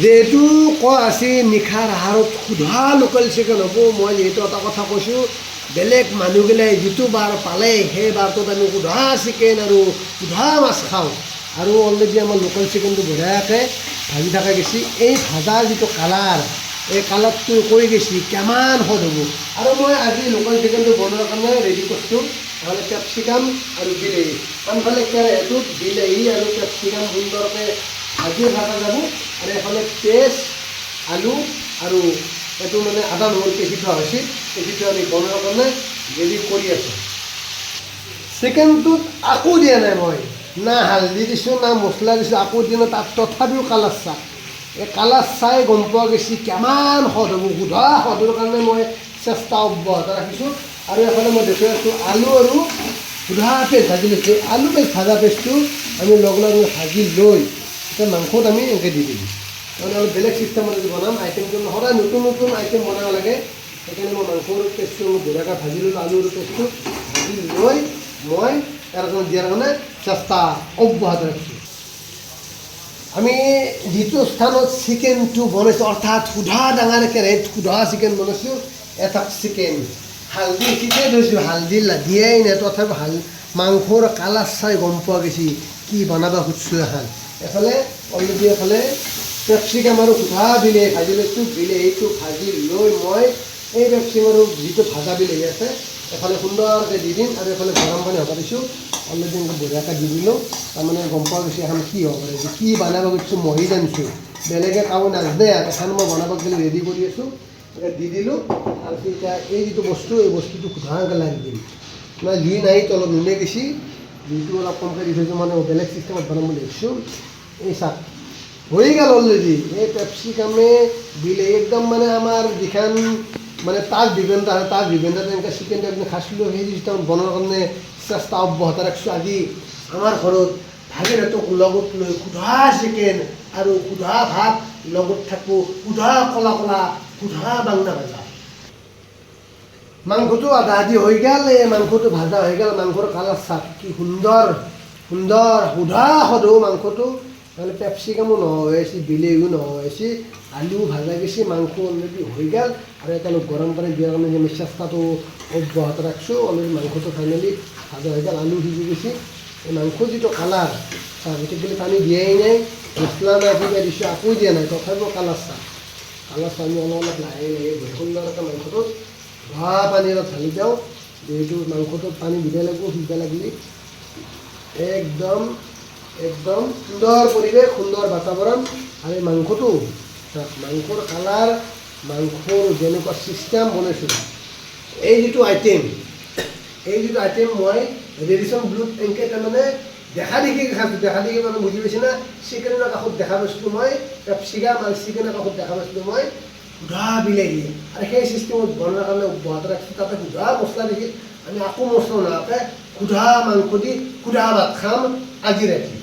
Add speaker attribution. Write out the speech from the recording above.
Speaker 1: যিহেতু কোৱা আছে নিশাৰ আহাৰত সোধা লোকেল চিকেন হ'ব, মই যিহেতু এটা কথা কৈছোঁ, বেলেগ মানুহগিলাই যিটো বাৰ পালে, সেই বাৰটোত আমি সোধা চিকেন আৰু সোধা মাছ খাওঁ। আৰু অলৰেডি আমাৰ লোকেল চিকেনটো বঢ়িয়াকৈ ভাজি থকা গৈছে। এই ভাজাৰ যিটো কালাৰ, এই কালাৰটো কৈ গৈছে, কিমান সোৱাদ হ'ব। আৰু মই আজি লোকেল চিকেনটো বনোৱাৰ কাৰণে ৰেডি কৰিছোঁ। নহ'লে কেপচিকাম আৰু বিলাহী। আনফালে কেৰাহীটোত বিলাহী আৰু কেপচিকাম সুন্দৰকৈ ভাজি থকা যাব আৰু এফালে পেষ্ট, আলু আৰু এইটো মানে আদা নহৰু পিচি থোৱা হৈছিল পিচি আমি বনোৱাৰ কাৰণে ৰেডি কৰি আছোঁ। চিকেনটোত আকৌ দিয়া নাই মই। না হালধি দিছোঁ, না মছলা দিছোঁ আকৌ দিয়া নাই। তাত তথাপিও কালাৰ চাহ। এই কালাৰ চাই গম পোৱা গৈছে কিমান সোৱাদ হ'ব। সোধা সোৱাদৰ কাৰণে মই চেষ্টা অব্যাহত ৰাখিছোঁ। আৰু এফালে মই দেখুৱাই আছোঁ, আলু আৰু সুধা পেষ্ট ভাজি লৈছোঁ। আলু পেষ্ট, ভাজা পেষ্টটো আমি লগ লগ ভাজি লৈ মাংসত আমি এনেকৈ দি দিম। মানে অলপ বেলেগ চিষ্টেমত যদি বনাম আইটেমটো সদায় নতুন নতুন আইটেম বনাব লাগে। সেইকাৰণে মই মাংসৰ পেষ্টটো মই ধুনীয়াকৈ ভাজি ল'লোঁ আলুৰ পেষ্টটো ভাজি লৈ মই কাৰণে দিয়াৰ কাৰণে চেষ্টা অব্যাহত ৰাখিছোঁ। আমি যিটো স্থানত চিকেনটো বনাইছোঁ, অৰ্থাৎ সুধা ডাঙৰ কেৰাহীত সুধা চিকেন বনাইছোঁ এটা চিকেন হালধি ঠিকেই থৈছোঁ হালধি দিয়াই নাই তথাপি হাল, মাংসৰ কালাৰ চাই গম পোৱা গৈছে, কি বনাব খুজিছোঁ এখন এফালে অলৰেডি এফালে পেপচিকাম আৰু সুধা বিলাহী ভাজি লৈছোঁ বিলাহীটো ভাজি লৈ মই এই পেপচিকাম আৰু যিটো ভাজা বিলাহী আছে, এফালে সুন্দৰকৈ দি দিম আৰু এফালে গৰম পানী হ'ব দিছোঁ। অলৰেডি এনেকৈ বঢ়িয়াকৈ দি দিলোঁ। তাৰমানে গম পোৱা গৈছে এখন কি হ'ব পাৰে কি বনাব খুজিছোঁ মহি জানিছোঁ। বেলেগে কাৰো নাজানে আৰু এখন মই বনাব গ'লে ৰেডি কৰি আছোঁ। দি দিলোঁ আৰু এতিয়া এই যিটো বস্তু, এই বস্তুটো সুধাকৈ লাগি দিম মানে জুই নাই, তলত নুনে গেছি। কমকৈ দি থৈছোঁ মানে বেলেগ চিষ্টেমত বনাম বুলি ভাবিছোঁ এই চাক হৈ গ'ল অলৰেডি এই পেপচিকামে বিলাহী একদম মানে আমাৰ যিখন মানে বিভেন্দ্ৰ আছে তাজ বিভেন্দ্ৰ তেনেকৈ চিকেনটো একদম খাইছিলোঁ সেই চিষ্টেমত বনোৱাৰ কাৰণে চেষ্টা অব্যাহত ৰাখিছোঁ আজি আমাৰ ঘৰত ভাগিনহঁতক লগত লৈ সুধা চিকেন আৰু সুধা ভাত লগত থাকোঁ সুধা কলা কলা সুধা বাংনা ভাজা মাংসটো আধা আধি হৈ গ'ল এই মাংসটো ভাজা হৈ গ'ল, মাংসৰ কালাৰ চাপ কি সুন্দৰ সুন্দৰ, সুধা সদৌ মাংসটো। মানে হৈ আছে বিলাহীও আছে আলু ভাজা গৈছে, মাংস অলৰেডি হৈ গ'ল। আৰু এটা গৰম পানী দিয়াৰ কাৰণে যে চেষ্টাটো অব্যাহত ৰাখিছোঁ অলৰেডি মাংসটো ফাইনেলি ভাজা হৈ গ'ল, আলু সিজি গৈছে। এই মাংস যিটো চাহ গতিকে পানী দিয়াই নাই, মছলা নাই কিবা দিছোঁ আকৌ দিয়া নাই, তথাপিও কালাৰ চাহ। কালাৰ চাহ আমি অলপ অলপ লাহে লাহে সুন্দৰকৈ মাংসটোত ধোৱা পানী অলপ ঢালি দিওঁ। যিহেতু মাংসটোত পানী দিব লাগিব সিজবা লাগিলে। একদম একদম সুন্দৰ পৰিৱেশ, সুন্দৰ বাতাবৰণ। আৰু মাংসটো মাংসৰ কালাৰ, মাংসৰ যেনেকুৱা চিষ্টেম বনাইছোঁ। এই যিটো আইটেম এই যিটো আইটেম মই ৰেডিশ্যন ব্লুত এনেকৈ তাৰমানে দেখা দেখি দেখা দেখি মানে বুজি পাইছে না? চিকেনৰ কাষত দেখা পাইছিলোঁ মই আৰু চিকেনৰ কাষত দেখা পাইছিলোঁ মই। সুধা বিলাহী আৰু সেই চিষ্টেমত বনোৱাৰ কাৰণে অব্যাহত ৰাখিছোঁ, তাতে সুধা মছলা দেখি আমি আকৌ মছলা নোহোৱাকৈ সুধা মাংস দি সুধা ভাত খাম আজি ৰাতি।